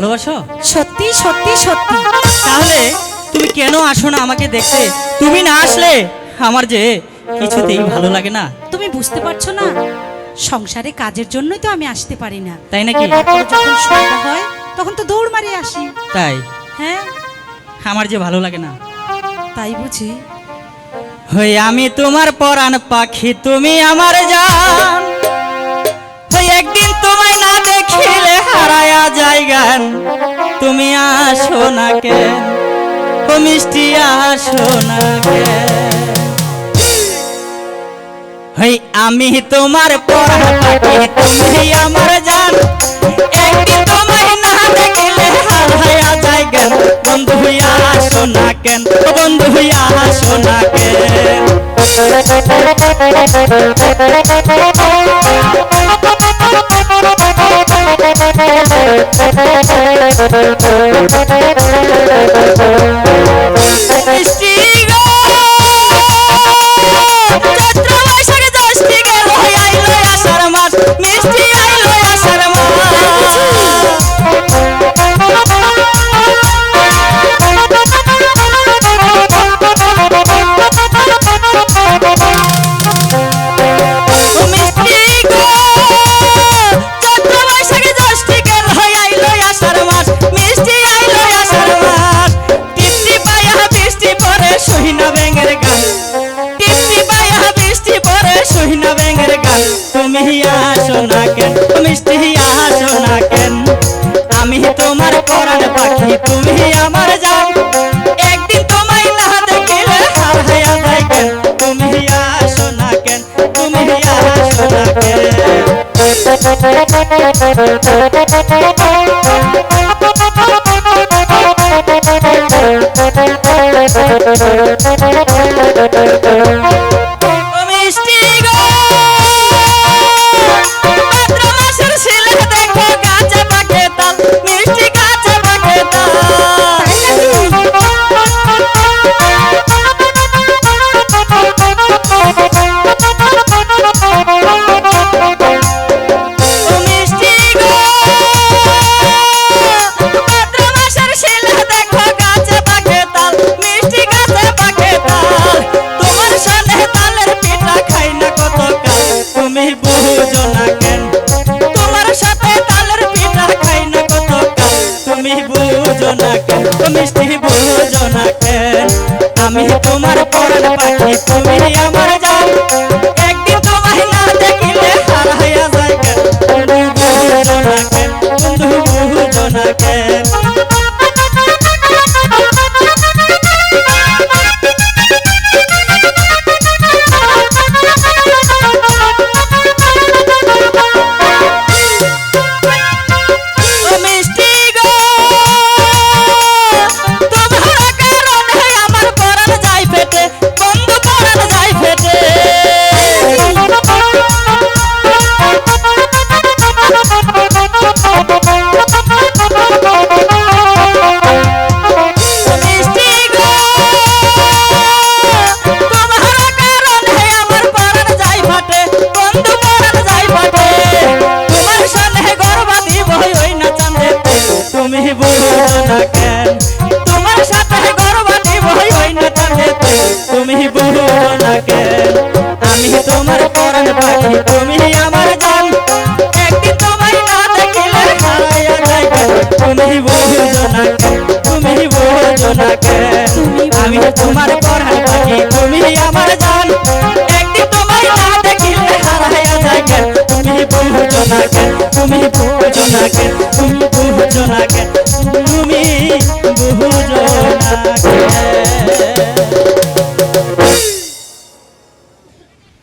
ভালোবাসো? সত্যি সত্যি সত্যি। তাহলে তুমি কেন আসো না আমাকে দেখতে? তুমি না আসলে আমার যে কিছুতেই ভালো লাগে না। তুমি বুঝতে পারছ না? সংসারে কাজের জন্যই তো আমি আসতে পারি না। তাই নাকি? যখন সন্ধ্যা হয় তখন তো দৌড় মারিয়ে আসি। তাই? হ্যাঁ। আমার যে ভালো লাগে না। তাই বুঝি। হই আমি তোমার পরাণ পাখি তুমি আমার জান। হই একদিন গান তুমি আসো না কেন? ও মিষ্টি, আসো না কেন? হই, আমি তোমার পরাণ পাখি, তুমি আমার জান। একদিন তোমায় না দেখিলে হারায়া যায় গান বন্ধু হইয়া আসো না কেন? বন্ধু আসো না কেন? মিষ্টি গো সহিনা ব্যাঙের গান। তুমি আসো না কেন? মিষ্টি আসো না কেন? আমি তোমার পরাণ পাখি, তুমি আমার জান। একদিন তোমায় না দেখিলে হার হায়া যায় কেন? তুমি আসো না কেন? তুমি আসো না কেন? আমি তোমার পরাণ পাখি তুমি আমার তুমি আমার জান একদিন তুমি বুঝো না তুমি বুঝো আমি তোমার পরাণ পাখি আমার জান তোমায় না দেখিলে তুমি বুঝো তুমি বুঝো না তুমি